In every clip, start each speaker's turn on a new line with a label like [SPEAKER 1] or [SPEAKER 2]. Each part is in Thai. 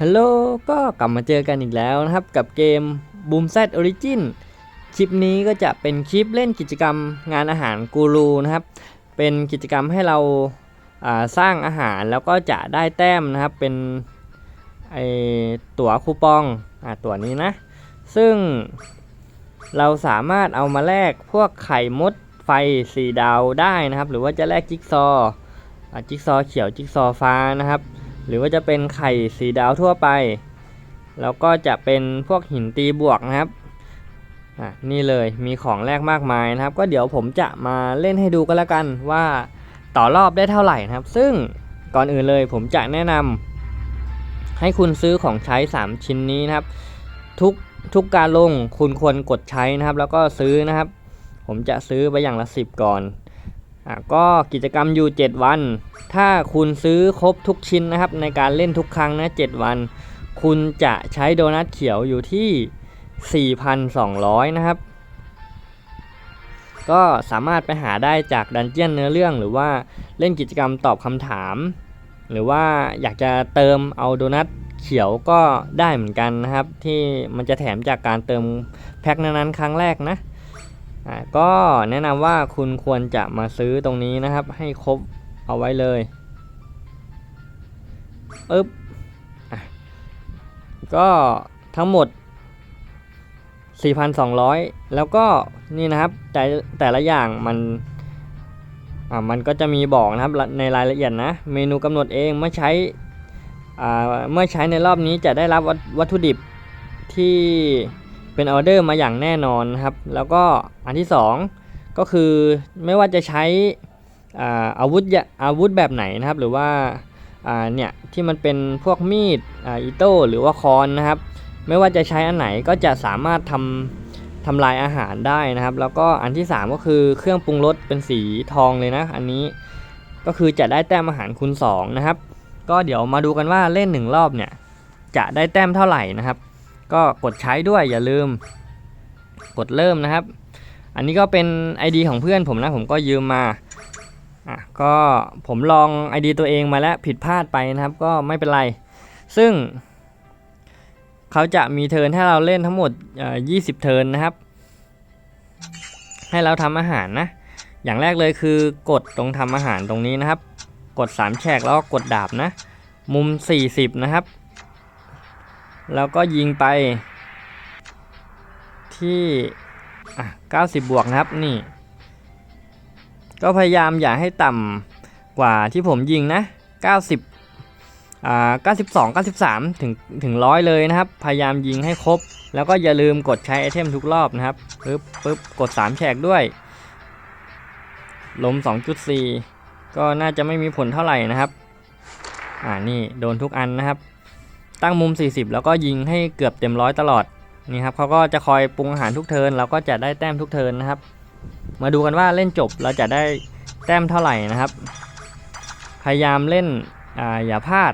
[SPEAKER 1] ฮัลโหล ก็กลับมาเจอกันอีกแล้วนะครับ กับเกม Boom Set Origin คลิปนี้ก็จะเป็นคลิปเล่นกิจกรรมงานอาหารกูรูนะครับ เป็นกิจกรรมให้เราาสร้างอาหารแล้วก็จะได้แต้มนะครับ เป็นไอตั๋วคูปองอตั๋วนี้นะ ซึ่งเราสามารถเอามาแลกพวกไข่มดไฟสีดาวได้นะครับ หรือว่าจะแลกจิ๊กซอจิ๊กซอเขียวจิ๊กซอฟ้านะครับ หรือว่าจะเป็นไข่สีดาวทั่วไป แล้วก็จะเป็นพวกหินตีบวกนะครับอะนี่เลยมีของแลกมากมายนะครับ ก็เดี๋ยวผมจะมาเล่นให้ดูกันแล้วกันว่าต่อรอบได้เท่าไหร่นะครับ ซึ่งก่อนอื่นเลยผมจะแนะนำให้คุณซื้อของใช้ 3 ชิ้นนี้นะครับ ทุกทุกการลงคุณควรกดใช้นะครับ แล้วก็ซื้อนะครับ ผมจะซื้อไปอย่างละ 10 ก่อนอะก็กิจกรรมอยู่ 7 วัน ถ้าคุณซื้อครบทุกชิ้นนะครับ ในการเล่นทุกครั้งนะ 7 วัน คุณจะใช้โดนัทเขียวอยู่ที่ 4,200 นะครับ ก็สามารถไปหาได้จากดันเจียนเนื้อเรื่องหรือว่าเล่นกิจกรรมตอบคำถาม หรือว่าอยากจะเติมเอาโดนัทเขียวก็ได้เหมือนกันนะครับ ที่มันจะแถมจากการเติมแพ็คนั้นๆครั้งแรกนะก็แนะนำว่าคุณควรจะมาซื้อตรงนี้นะครับ ให้ครบ เอาไว้เลยอึ๊บอก็ทั้งหมด 4,200 แล้วก็นี่นะครับแต่แต่ละอย่างมันอ่ามันก็จะมีบอกนะครับในรายละเอียดนะ เมนูกำหนดเองเมื่อใช้อ่าเมื่อใช้ในรอบนี้จะได้รับวัตวัตถุดิบที่เป็นออเดอร์มาอย่างแน่นอนนะครับ แล้วก็อันที่ 2 ก็คือไม่ว่าจะใช้ อาวุธอาวุธแบบไหนนะครับ หรือว่าเนี่ยที่มันเป็นพวกมีดอิโต้หรือว่าคอนนะครับ ไม่ว่าจะใช้อันไหนก็จะสามารถทำทำลายอาหารได้นะครับ แล้วก็อันที่ 3 ก็คือเครื่องปรุงรสเป็นสีทองเลยนะ อันนี้ก็คือจะได้แต้มอาหารคูณ2นะครับ ก็เดี๋ยวมาดูกันว่าเล่น 1 รอบเนี่ยจะได้แต้มเท่าไหร่นะครับ ก็กดใช้ด้วยอย่าลืม กดเริ่มนะครับ อันนี้ก็เป็น ID ของเพื่อนผมนะผมก็ยืมมา อะก็ผมลอง ID ตัวเองมาแล้วผิดพลาดไปนะครับ ก็ไม่เป็นไร ซึ่ง เขาจะมีเทิร์นให้เราเล่นทั้งหมดเอ่อ20 เทิร์นนะครับ ให้เราทำอาหารนะ อย่างแรกเลยคือกดตรงทำอาหารตรงนี้นะครับ กด 3 แฉกแล้วก็กดดาบนะ มุม 40 นะครับ แล้วก็ยิงไปที่อะ90 บวกนะครับนี่ ก็พยายามอย่าให้ต่ำกว่าที่ผมยิงนะ 90อ่า92 93 ถึงถึงร้อยเลยนะครับ พยายามยิงให้ครบ แล้วก็อย่าลืมกดใช้ไอเทมทุกรอบนะครับปึ๊บปึ๊บกด 3 แฉกด้วย ลม 2.4 ก็น่าจะไม่มีผลเท่าไหร่นะครับ อ่านี่โดนทุกอันนะครับ ตั้งมุม 40 แล้วก็ยิงให้เกือบเต็มร้อยตลอดนี่ครับเขาก็จะคอยปรุงอาหารทุกเทินเราก็จะได้แต้มทุกเทินนะครับ มาดูกันว่าเล่นจบเราจะได้แต้มเท่าไหร่นะครับ พยายามเล่นอ่าอย่าพลาด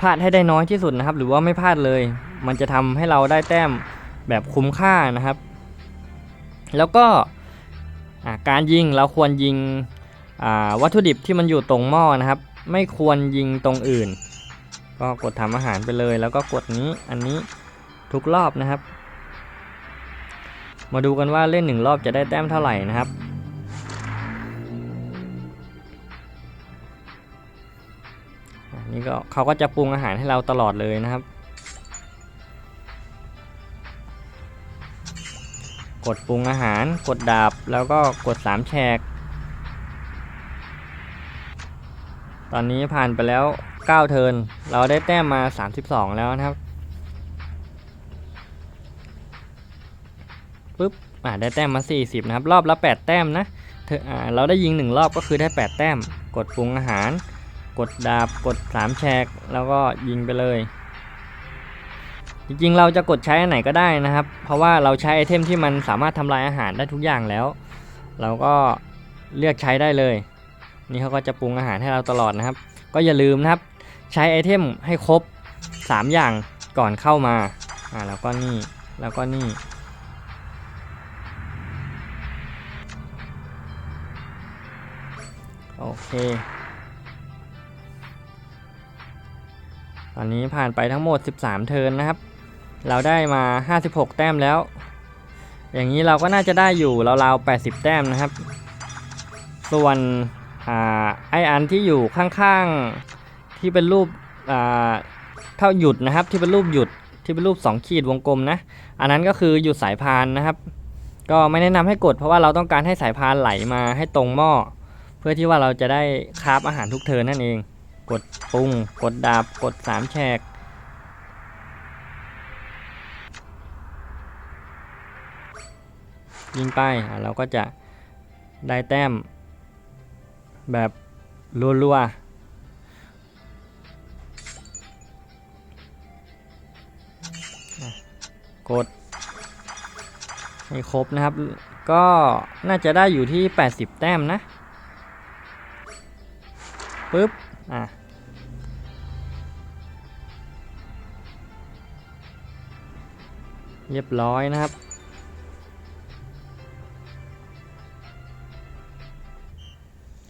[SPEAKER 1] พลาดให้ได้น้อยที่สุดนะครับ หรือว่าไม่พลาดเลย มันจะทำให้เราได้แต้มแบบคุ้มค่านะครับ แล้วก็การยิงเราควรยิงวัตถุดิบที่มันอยู่ตรงหม้อนะครับ ไม่ควรยิงตรงอื่น ก็กดทำอาหารไปเลย แล้วก็กดนี้อันนี้ทุกรอบนะครับ มาดูกันว่าเล่นหนึ่งรอบจะได้แต้มเท่าไหร่นะครับนนี้ก็เขาก็จะปรุงอาหารให้เราตลอดเลยนะครับ กดปรุงอาหาร กดดาบ แล้วก็กด 3 แฉก ตอนนี้ผ่านไปแล้ว 9 เทิร์นเราได้แต้มมา 32 แล้วนะครับ ปึ๊บอ่าได้แต้มมา 40 นะครับ รอบละ 8 แต้มนะเธออ่าเราได้ยิง 1 รอบก็คือได้ 8 แต้ม กดปรุงอาหาร กดดาบ กด 3 แฉก แล้วก็ยิงไปเลย จริงๆ เราจะกดใช้อันไหนก็ได้นะครับ เพราะว่าเราใช้ไอเทมที่มันสามารถทำลายอาหารได้ทุกอย่างแล้ว เราก็เลือกใช้ได้เลย นี่เขาก็จะปรุงอาหารให้เราตลอดนะครับ ก็อย่าลืมนะครับ ใช้ไอเทมให้ครบ 3 อย่างก่อนเข้ามา อ่าแล้วก็นี่ แล้วก็นี่ โอเค ตอนนี้ผ่านไปทั้งหมด 13 เทิร์นนะครับ เราได้มา 56 แต้มแล้ว อย่างนี้เราก็น่าจะได้อยู่ราวๆ80 แต้มนะครับ ส่วนอไออันที่อยู่ข้างๆที่เป็นรูปเท่าหยุดนะครับที่เป็นรูปหยุดที่เป็นรูป 2 ขีดวงกลมนะ อันนั้นก็คือหยุดสายพานนะครับ ก็ไม่แนะนำให้กดเพราะว่าเราต้องการให้สายพานไหลมาให้ตรงหม้อ พื่อที่ว่าเราจะได้คราฟอาหารทุกเทินนั่นเอง กดปรุง กดดาบ กดสามแฉกยิงไปเราก็จะได้แต้ม แบบรัวๆกดให้ครบนะครับ ก็น่าจะได้อยู่ที่ 80 แต้มนะ ปึ๊บ อะ เรียบร้อยนะครับ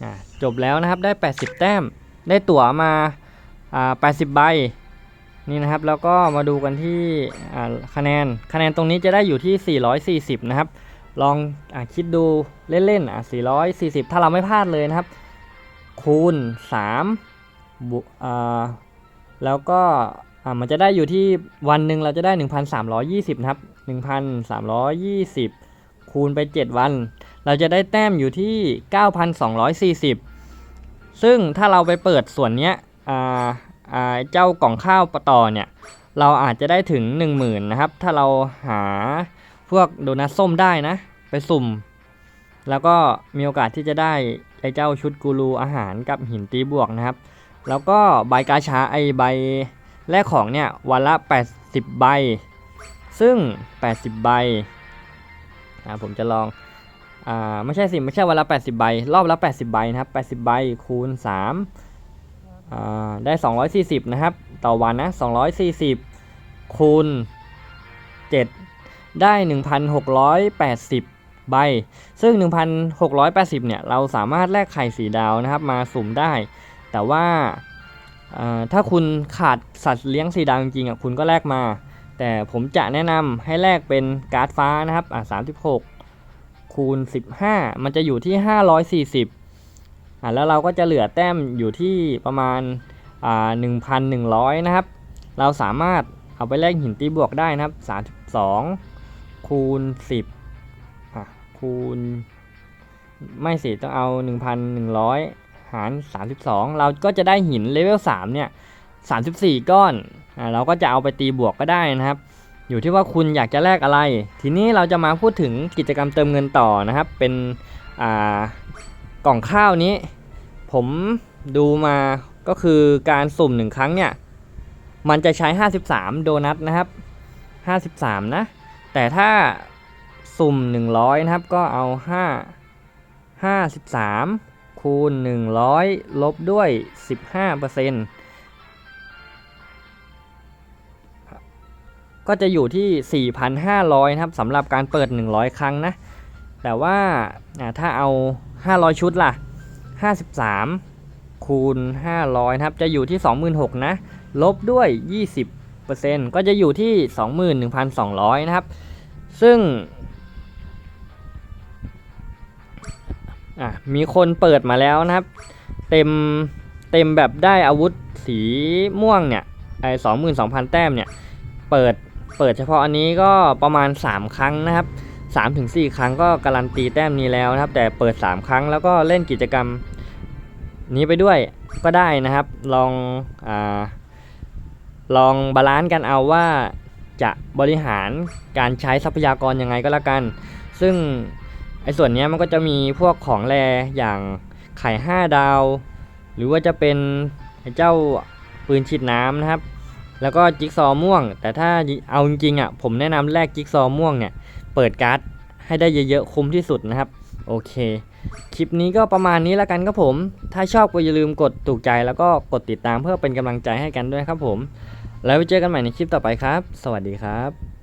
[SPEAKER 1] อะ จบแล้วนะครับ ได้ 80 แต้ม ได้ตั๋วมา อ่า 80 ใบ นี่นะครับ แล้วก็มาดูกันที่ อ่า คะแนน คะแนนตรงนี้จะได้อยู่ที่ 440 นะครับลองอคิดดูเล่นๆอะ440 ถ้าเราไม่พลาดเลยนะครับ คูณ3บุอ่าแล้วก็อ่ามันจะได้อยู่ที่วันหนึ่งเราจะได้ 1,320นะครับ1,320 คูณไป 7 วัน เราจะได้แต้มอยู่ที่ 9,240 ซึ่งถ้าเราไปเปิดส่วนเนี้ยอ่าอ่าเจ้ากล่องข้าวปต่อเนี่ยเราอาจจะได้ถึง 10,000นะครับ ถ้าเราหาพวกโดนัทส้มได้นะ ไปสุ่ม แล้วก็มีโอกาสที่จะได้ เจ้าชุดกูรูอาหารกับหินตีบวกนะครับ แล้วก็ใบกาชาไอใบแรกของเนี่ยวันละ 80 ใบ ซึ่ง 80 ใบอ่าผมจะลองอ่าไม่ใช่สิไม่ใช่วันละ 80 ใบ รอบละ 80 ใบนะครับ 80 ใบคูณ3อ่าได้ 240 นะครับ ต่อวันนะ 240 คูณ 7 ได้ 1,680 ใบ ซึ่ง 1,680 เนี่ย เราสามารถแลกไข่สีดาวนะครับ มาสุ่มได้ แต่ว่าถ้าคุณขาดสัตว์เลี้ยงสีดาวจริงๆอะคุณก็แลกมา แต่ผมจะแนะนำให้แลกเป็นการ์ดฟ้านะครับอะ36 คูณ 15 มันจะอยู่ที่ 540อะแล้วเราก็จะเหลือแต้มอยู่ที่ประมาณอ่า1,100 นะครับ เราสามารถเอาไปแลกหินตีบวกได้นะครับ 32 คูณ 10 คูณ ไม่สิต้องเอา 1,100 หาร 32 เราก็จะได้หินเลเวล3เนี่ย34 ก้อนอ่าเราก็จะเอาไปตีบวกก็ได้นะครับ อยู่ที่ว่าคุณอยากจะแลกอะไร ทีนี้เราจะมาพูดถึงกิจกรรมเติมเงินต่อนะครับ เป็นอ่ากล่องข้าวนี้ ผมดูมาก็คือการสุ่มหนึ่งครั้งเนี่ยมันจะใช้ 53 โดนัทนะครับ 53 นะ แต่ถ้า สุ่ม 100 นะครับ ก็เอา 5 53 คูณ 100 ลบด้วย 15%ก็จะอยู่ที่ 4,500 นะครับสำหรับการเปิด 100 ครั้งนะ แต่ว่าถ้าเอา 500 ชุดล่ะ 53 คูณ 500 นะครับ จะอยู่ที่ 26,000 นะ ลบด้วย 20%ก็จะอยู่ที่ 21,200 นะครับซึ่ง อะมีคนเปิดมาแล้วนะครับ เต็มเต็มแบบได้อาวุธสีม่วงเนี่ยไอ้สองหมื่นสองพันแต้มเนี่ยเปิดเปิดเฉพาะอันนี้ก็ประมาณ 3 ครั้งนะครับ3ถึง4ครั้งก็การันตีแต้มนี้แล้วนะครับ แต่เปิด 3 ครั้งแล้วก็เล่นกิจกรรมนี้ไปด้วยก็ได้นะครับ ลองอาลองบาลานซ์กันเอาว่าจะบริหารการใช้ทรัพยากรยังไงก็แล้วกัน ซึ่ง ไอ้ส่วนนี้มันก็จะมีพวกของแรอย่างไข่5ดาว หรือว่าจะเป็นไอ้เจ้าปืนฉีดน้ำนะครับ แล้วก็จิ๊กซอว์ม่วง แต่ถ้าเอาจริงๆอะผมแนะนำแลกจิ๊กซอว์ม่วงเนี่ย เปิดการ์ดให้ได้เยอะๆคุ้มที่สุดนะครับ โอเค คลิปนี้ก็ประมาณนี้แล้วกันครับผม ถ้าชอบก็อย่าลืมกดถูกใจแล้วก็กดติดตามเพื่อเป็นกำลังใจให้กันด้วยครับผม แล้วไว้เจอกันใหม่ในคลิปต่อไปครับ สวัสดีครับ